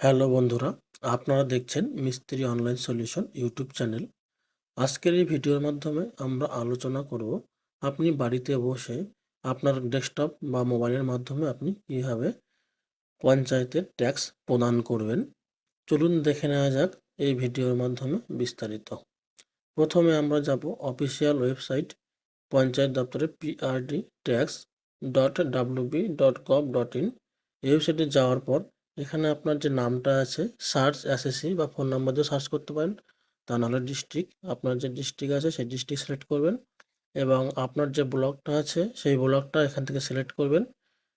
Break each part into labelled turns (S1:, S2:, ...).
S1: Hello বন্ধুরা, আপনারা দেখছেন মিস্ত্রি অনলাইন সলিউশন ইউটিউব চ্যানেল। আজকের এই ভিডিওর মাধ্যমে আমরা আলোচনা করব আপনি বাড়িতে বসে আপনার ডেস্কটপ বা মোবাইলের মাধ্যমে আপনি কীভাবে পঞ্চায়েতের ট্যাক্স প্রদান করবেন। চলুন দেখে নেওয়া যাক এই ভিডিওর মাধ্যমে বিস্তারিত। প্রথমে আমরা যাব অফিসিয়াল ওয়েবসাইট পঞ্চায়েত দপ্তরের P R D tax dot W B dot gov dot in ওয়েবসাইটে যাওয়ার পর এখানে আপনার যে নামটা আছে সার্চ এসএসসি বা ফোন নাম্বার দিয়ে সার্চ করতে পারেন। তা নাহলে ডিস্ট্রিক্ট আপনার যে ডিস্ট্রিক্ট আছে, সেই ডিস্ট্রিক্ট সিলেক্ট করবেন এবং আপনার যে ব্লকটা আছে, সেই ব্লকটা এখান থেকে সিলেক্ট করবেন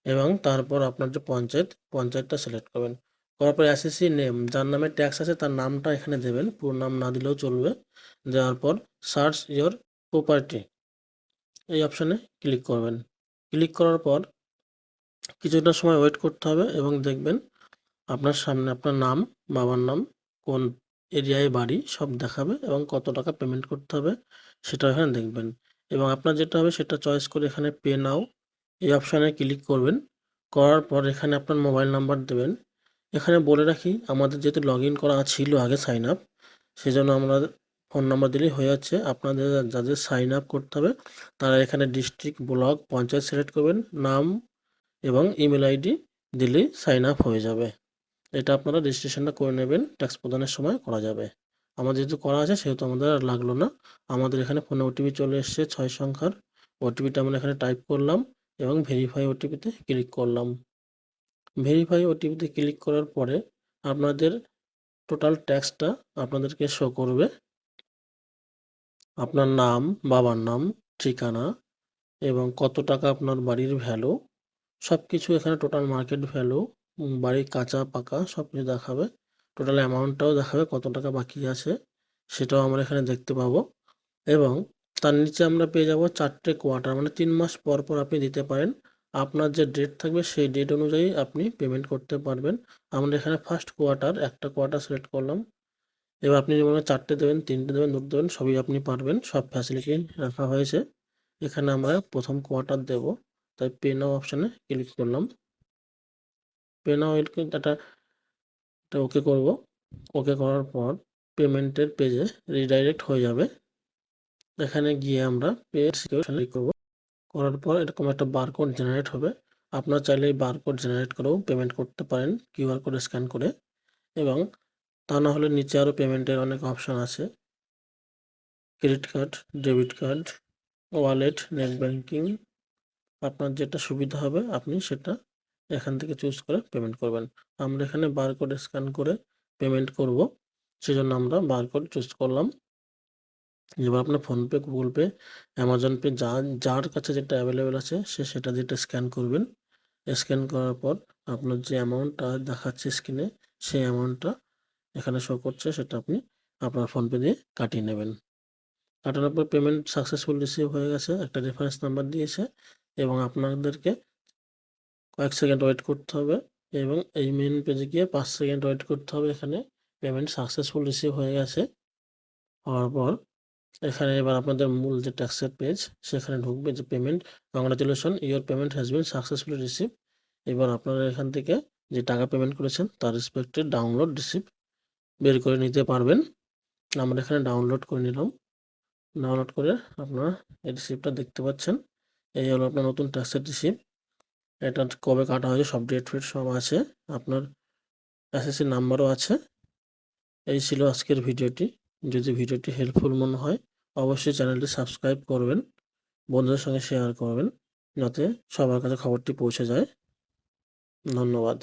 S1: এবং তারপর আপনার যে পঞ্চায়েত, পঞ্চায়েতটা সিলেক্ট করবেন। করার পর এসএসসি নেম যার নামে ট্যাক্স আছে, তার নামটা এখানে দেবেন, পুরো নাম না দিলেও চলবে। দেওয়ার পর সার্চ ইয়োর প্রপার্টি এই অপশানে ক্লিক করবেন। ক্লিক করার পর কিছুটা সময় ওয়েট করতে হবে এবং দেখবেন আপনার সামনে আপনার নাম, বাবার নাম, কোন এরিয়ায় বাড়ি, সব দেখাবে এবং কত টাকা পেমেন্ট করতে হবে সেটা এখানে দেখবেন। এবং আপনার যেটা হবে সেটা চয়েস করে এখানে পে নাও এই অপশানে ক্লিক করবেন। করার পর এখানে আপনার মোবাইল নাম্বার দেবেন। এখানে বলে রাখি, আমাদের যেহেতু লগ ইন করা ছিল আগে সাইন আপ সেই জন্য আমরা ফোন নাম্বার দিলেই হয়ে যাচ্ছে। আপনাদের যাদের সাইন আপ করতে হবে, তারা এখানে ডিস্ট্রিক্ট ব্লক পঞ্চায়েত সিলেক্ট করবেন, নাম এবং ইমেল আইডি দিলেই সাইন আপ হয়ে যাবে। এটা আপনারা রেজিস্ট্রেশনটা করে নেবেন ট্যাক্স প্রদানের সময় করা যাবে। আমার যেহেতু করা আছে, সেহেতু আমাদের আর লাগল না। আমাদের এখানে ফোনে ওটিপি চলে এসছে ছয় সংখ্যার। ওটিপিটা আমরা এখানে টাইপ করলাম এবং ভেরিফাই ওটিপিতে ক্লিক করলাম। ভেরিফাই ওটিপিতে ক্লিক করার পরে আপনাদের টোটাল ট্যাক্সটা আপনাদেরকে শো করবে। আপনার নাম, বাবার নাম, ঠিকানা এবং কত টাকা আপনার বাড়ির ভ্যালু সব কিছু এখানে টোটাল মার্কেট ভ্যালু বাড়ির কাঁচা, পাকা সব কিছু দেখাবে। টোটাল অ্যামাউন্টটাও দেখাবে কত টাকা বাকি আছে, সেটাও আমরা এখানে দেখতে পাবো। এবং তার নিচে আমরা পেয়ে যাব চারটে কোয়ার্টার মানে তিন মাস পর পর আপনি দিতে পারেন। আপনার যে ডেট থাকবে সেই ডেট অনুযায়ী আপনি পেমেন্ট করতে পারবেন। আমরা এখানে ফার্স্ট কোয়ার্টার একটা কোয়ার্টার সিলেক্ট করলাম। এবার আপনি যেমন চারটে দেবেন, তিনটে দেবেন, দুটো দেবেন, সবই আপনি পারবেন। সব ফ্যাসিলিটি রাখা হয়েছে। এখানে আমরা প্রথম কোয়ার্টার দেব। তাই পে নাও অপশানে ক্লিক করলাম। পে নাও ডাটা এটা ওকে করব। ওকে করার পর পেমেন্টের পেজে রিডাইরেক্ট হয়ে যাবে। এখানে গিয়ে আমরা পে সিকিউর করব। করার পর এরকম একটা বারকোড জেনারেট হবে। আপনার চাইলে এই বারকোড জেনারেট করেও পেমেন্ট করতে পারেন কিউআর কোড স্ক্যান করে। এবং তা না হলে নিচে আরও পেমেন্টের অনেক অপশান আছে। Credit card debit card wallet net banking আপনার যেটা সুবিধা হবে আপনি সেটা এখান থেকে চুজ করে পেমেন্ট করবেন। আমরা এখানে বারকোড স্ক্যান করে পেমেন্ট করব। সেজন্য আমরা বারকোড চুজ করলাম। এবার আপনার PhonePe Google Pay Amazon Pay যা, যার কাছে যেটা অ্যাভেলেবেল আছে, সে সেটা যেটা স্ক্যান করবেন। স্ক্যান করার পর আপনার যে অ্যামাউন্টটা দেখাচ্ছে স্ক্রিনে সেই অ্যামাউন্টটা এখানে শো করছে, সেটা আপনি আপনার ফোনপে দিয়ে কাটিয়ে নেবেন। কাটানোর পর পেমেন্ট সাকসেসফুল রিসিভ হয়ে গেছে। একটা রেফারেন্স নাম্বার দিয়েছে এবং আপনাদেরকে কয়েক সেকেন্ড ওয়েট করতে হবে এবং এই মেন পেজে গিয়ে পাঁচ সেকেন্ড ওয়েট করতে হবে। এখানে পেমেন্ট সাকসেসফুল রিসিভ হয়ে গেছে। হওয়ার পর এখানে এবার আপনাদের মূল যে ট্যাক্সের পেজ সেখানে ঢুকবে যে payment congratulation your payment has been successfully receive এবার আপনারা এখান থেকে যে টাকা পেমেন্ট করেছেন, তার রেসপেক্টেড ডাউনলোড রিসিভ বের করে নিতে পারবেন। আমরা এখানে ডাউনলোড করে নিলাম। ডাউনলোড করে আপনারা এই রিসিপ্টটা দেখতে পাচ্ছেন। এই হলো আপনার নতুন ট্যাক্সের রিসিপ্ট এটা কবে কাটা হয়েছে, সব ডেট ফেট সব আছে। আপনার এসএসসি নাম্বারও আছে। এই ছিল আজকের ভিডিওটি। যদি ভিডিওটি হেল্পফুল মনে হয়, অবশ্যই চ্যানেলটি সাবস্ক্রাইব করবেন, বন্ধুদের সঙ্গে শেয়ার করবেন, যাতে সবার কাছে খবরটি পৌঁছে যায়। ধন্যবাদ।